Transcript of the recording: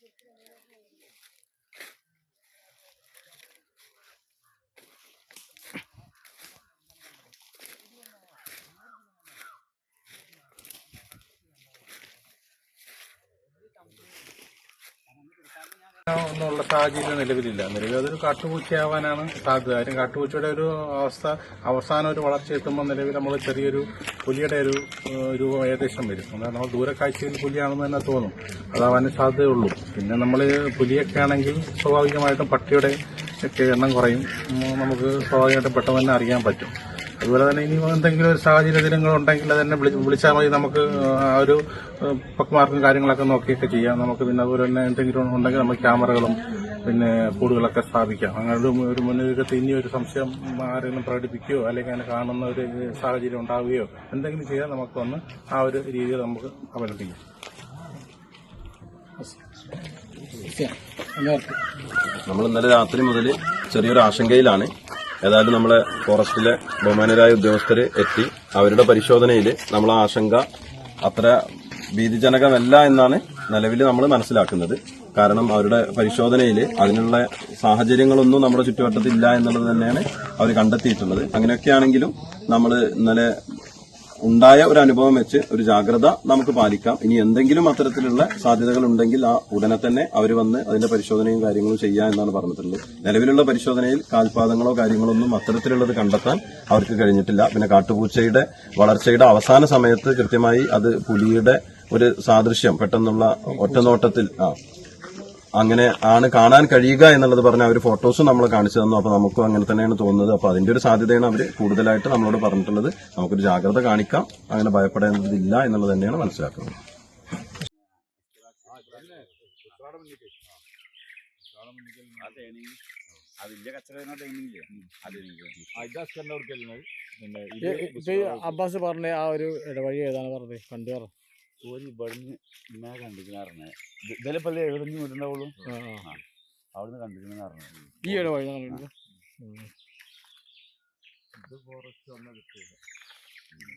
就是那个。എന്നുള്ള സാഹചര്യം നിലവിലില്ല. നിലവിൽ അതൊരു കാട്ടുപൂച്ചയാവാനാണ് സാധ്യത. കാര്യം കാട്ടുപൂച്ചയുടെ ഒരു അവസ്ഥ അവസാനം ഒരു വളർച്ച എത്തുമ്പോൾ നിലവിൽ നമ്മൾ ചെറിയൊരു പുലിയുടെ ഒരു രൂപം ഏകദേശം വരും. എന്നാൽ നമ്മൾ ദൂരക്കാഴ്ചയിൽ പുലിയാണെന്ന് തന്നെ തോന്നും. അതാവാൻ സാധ്യതയുള്ളൂ. പിന്നെ നമ്മൾ പുലിയൊക്കെ ആണെങ്കിൽ സ്വാഭാവികമായിട്ടും പട്ടിയുടെ ഒക്കെ എണ്ണം കുറയും. നമുക്ക് സ്വാഭാവികമായിട്ടും പെട്ടെന്ന് തന്നെ അറിയാൻ പറ്റും. അതുപോലെ തന്നെ ഇനി എന്തെങ്കിലും ഒരു സാഹചര്യങ്ങൾ ഉണ്ടെങ്കിൽ തന്നെ വിളി വിളിച്ചാൽ മതി നമുക്ക് ആ ഒരു പക്മാർക്കും കാര്യങ്ങളൊക്കെ നോക്കിയൊക്കെ ചെയ്യാം. നമുക്ക് പിന്നെ അതുപോലെ തന്നെ എന്തെങ്കിലും ഉണ്ടെങ്കിൽ നമുക്ക് ക്യാമറകളും പിന്നെ കൂടുകളൊക്കെ സ്ഥാപിക്കാം. അങ്ങനെ ഒരു മുന്നൊരുക്കത്തിൽ ഇനി ഒരു സംശയം ആരെങ്കിലും പ്രകടിപ്പിക്കുകയോ അല്ലെങ്കിൽ അങ്ങനെ കാണുന്ന ഒരു സാഹചര്യം ഉണ്ടാവുകയോ എന്തെങ്കിലും ചെയ്താൽ നമുക്ക് വന്ന് ആ ഒരു രീതിയിൽ നമുക്ക് അവലംബിക്കാം. നമ്മൾ ഇന്നലെ രാത്രി മുതൽ ചെറിയൊരു ആശങ്കയിലാണ്. ഏതായാലും നമ്മളെ ഫോറസ്റ്റിലെ ബഹുമാനരായ ഉദ്യോഗസ്ഥർ എത്തി. അവരുടെ പരിശോധനയിൽ നമ്മൾ ആ ആശങ്ക അത്ര ഭീതിജനകമല്ല എന്നാണ് നിലവിൽ നമ്മൾ മനസ്സിലാക്കുന്നത്. കാരണം അവരുടെ പരിശോധനയിൽ അതിനുള്ള സാഹചര്യങ്ങളൊന്നും നമ്മുടെ ചുറ്റുവട്ടത്തില്ല എന്നുള്ളത് തന്നെയാണ് അവർ കണ്ടെത്തിയിട്ടുള്ളത്. അങ്ങനെയൊക്കെയാണെങ്കിലും നമ്മൾ ഇന്നലെ ഉണ്ടായ ഒരു അനുഭവം വെച്ച് ഒരു ജാഗ്രത നമുക്ക് പാലിക്കാം. ഇനി എന്തെങ്കിലും അത്തരത്തിലുള്ള സാധ്യതകൾ ഉണ്ടെങ്കിൽ ആ ഉടനെ തന്നെ അവർ വന്ന് അതിന്റെ പരിശോധനയും കാര്യങ്ങളും ചെയ്യാം എന്നാണ് പറഞ്ഞിട്ടുള്ളത്. നിലവിലുള്ള പരിശോധനയിൽ കാൽപാദങ്ങളോ കാര്യങ്ങളോ ഒന്നും അത്തരത്തിലുള്ളത് കണ്ടെത്താൻ അവർക്ക് കഴിഞ്ഞിട്ടില്ല. പിന്നെ കാട്ടുപൂച്ചയുടെ വളർച്ചയുടെ അവസാന സമയത്ത് കൃത്യമായി അത് പുലിയുടെ ഒരു സാദൃശ്യം പെട്ടെന്നുള്ള ഒറ്റനോട്ടത്തിൽ ആ അങ്ങനെ ആണ് കാണാൻ കഴിയുക എന്നുള്ളത് പറഞ്ഞ അവർ ഫോട്ടോസും നമ്മൾ കാണിച്ചു തന്നു. അപ്പൊ നമുക്കും അങ്ങനെ തന്നെയാണ് തോന്നുന്നത്. അപ്പൊ അതിന്റെ ഒരു സാധ്യതയാണ് അവർ കൂടുതലായിട്ട് നമ്മളോട് പറഞ്ഞിട്ടുള്ളത്. നമുക്കൊരു ജാഗ്രത കാണിക്കാം. അങ്ങനെ ഭയപ്പെടേണ്ടതില്ല എന്നുള്ളത് തന്നെയാണ് മനസ്സിലാക്കുന്നത്. അബ്ബാസ് പറഞ്ഞ ആ ഒരു ഇടവഴി ഏതാണ് പറഞ്ഞത്? കണ്ടു പറ ഒരു ഇവിടുന്ന് ഇങ്ങനെ കണ്ടിരിക്കുന്ന പറഞ്ഞത് ഇതിലിപ്പോ എവിടെ വീട്ടുണ്ടാവുള്ളൂ. അവിടുന്ന് കണ്ടിരിക്കുന്ന പറഞ്ഞത് ഈ ഇത് കുറച്ചൊന്നും പെണ്ണു